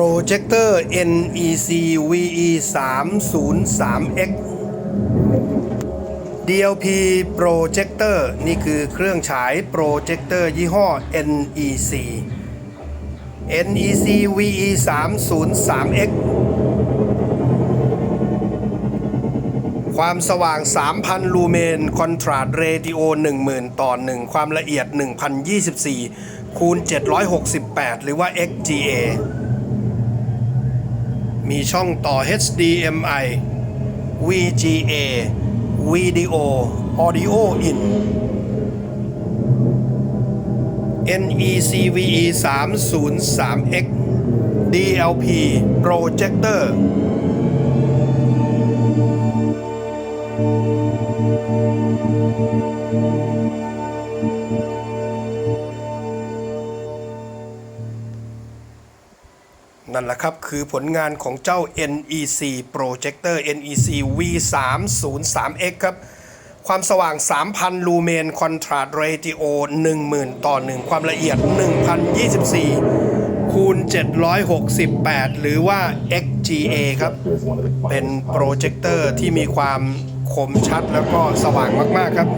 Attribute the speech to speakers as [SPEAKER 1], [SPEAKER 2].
[SPEAKER 1] Projector NEC VE 303X DLP Projector นี่คือเครื่องฉาย Projector ยี่ห้อ NEC NEC VE 303X ความสว่าง 3,000 ลูเมน คอนทราสต์เรดิโอ 10,000 ต่อ 1 ความละเอียด 1,024 คูณ 768 หรือว่า XGA มีช่องต่อ HDMI VGA Video Audio In NEC VE 303X DLP Projector นั่นแหละครับ คือผลงานของเจ้า NEC Projector NEC V303X ครับ ความสว่าง 3,000 ลูเมนคอนทราสต์เรดิโอ10,000 ต่อ 1 ความละเอียด 1,024 คูณ 768 หรือว่า XGA ครับ เป็นโปรเจคเตอร์ที่มีความคมชัดแล้วก็สว่างมาก ๆ ครับ